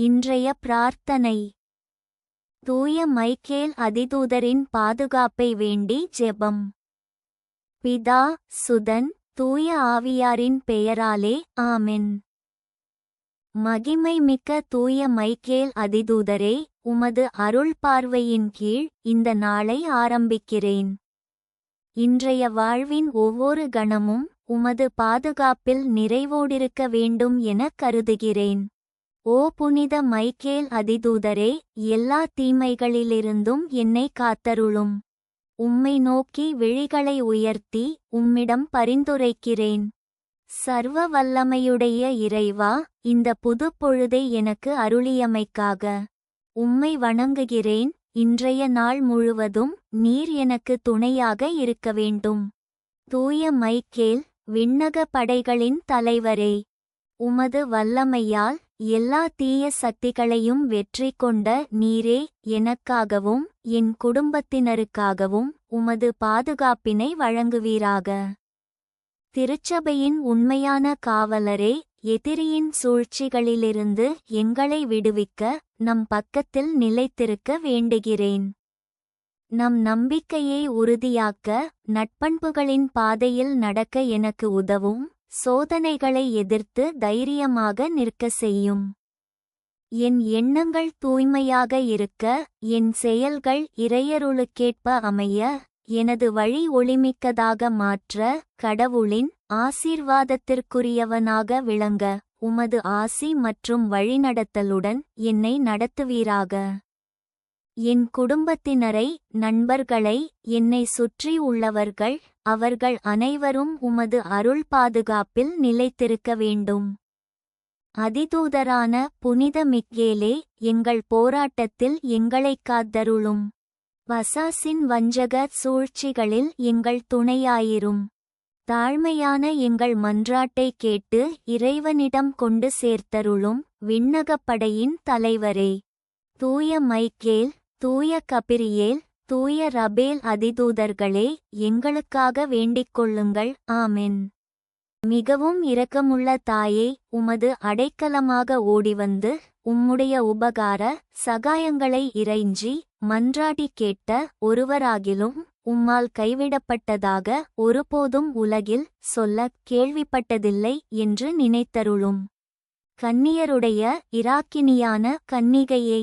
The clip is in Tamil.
இன்றைய பிரார்த்தனை. தூய மைக்கேல் அதிதூதரின் பாதுகாப்பை வேண்டி ஜெபம். பிதா சுதன் தூய ஆவியாரின் பெயராலே ஆமென். மகிமை மிக்க தூய மைக்கேல் அதிதூதரே உமது அருள் பார்வையின் கீழ் இந்த நாளை ஆரம்பிக்கிறேன். இன்றைய வாழ்வின் ஒவ்வொரு கணமும் உமது பாதுகாப்பில் நிறைவோடிருக்க வேண்டும் என கருதுகிறேன். ஓ புனித மைக்கேல் அதிதூதரே எல்லா தீமைகளிலிருந்தும் என்னை காத்தருளும். உம்மை நோக்கி விழிகளை உயர்த்தி உம்மிடம் பரிந்துரைக்கிறேன். சர்வ வல்லமையுடைய இறைவா இந்த புதுப் பொழுதை எனக்கு அருளியமைக்காக. உம்மை வணங்குகிறேன் இன்றைய நாள் முழுவதும் நீர் எனக்கு துணையாக இருக்க வேண்டும். தூய மைக்கேல் விண்ணக படைகளின் தலைவரே. உமது வல்லமையால் எல்லா தீய சக்திகளையும் வெற்றி கொண்ட நீரே எனக்காகவும் என் குடும்பத்தினருக்காகவும் உமது பாதுகாப்பினை வழங்குவீராக. திருச்சபையின் உண்மையான காவலரே எதிரியின் சூழ்ச்சிகளிலிருந்து எங்களை விடுவிக்க நம் பக்கத்தில் நிலைத்திருக்க வேண்டுகிறேன். நம் நம்பிக்கையை உறுதியாக்க நட்பண்புகளின் பாதையில் நடக்க எனக்கு உதவும். சோதனைகளை எதிர்த்து தைரியமாக நிற்க செய்யும். என் எண்ணங்கள் தூய்மையாக இருக்க என் செயல்கள் இறையருளுக்கேற்ப அமைய எனது வழி ஒளிமிக்கதாக மாற்ற கடவுளின் ஆசீர்வாதத்திற்குரியவனாக விளங்க உமது ஆசி மற்றும் வழிநடத்தலுடன் என்னை நடத்துவீராக. என் குடும்பத்தினரை நண்பர்களை என்னை சுற்றி உள்ளவர்கள் அவர்கள் அனைவரும் உமது அருள் பாதுகாப்பில் நிலைத்திருக்க வேண்டும். அதிதூதரான புனித மிக்கேலே எங்கள் போராட்டத்தில் எங்களைக் காத்தருளும். வசாசின் வஞ்சக சூழ்ச்சிகளில் எங்கள் துணையாயிரும். தாழ்மையான எங்கள் மன்றாட்டை கேட்டு இறைவனிடம் கொண்டு சேர்த்தருளும் விண்ணகப்படையின் தலைவரே. தூய மைக்கேல் தூய கபிரியேல் தூய ரபேல் அதிதூதர்களே எங்களுக்காக வேண்டிக் கொள்ளுங்கள். ஆமென். மிகவும் இரக்கமுள்ள தாயே உமது அடைக்கலமாக ஓடிவந்து உம்முடைய உபகார சகாயங்களை இறைஞ்சி மன்றாடி கேட்ட ஒருவராகிலும் உம்மால் கைவிடப்பட்டதாக ஒருபோதும் உலகில் சொல்லக் கேள்விப்பட்டதில்லை என்று நினைத்தருளும். கன்னியருடைய இராக்கினியான கன்னிகையை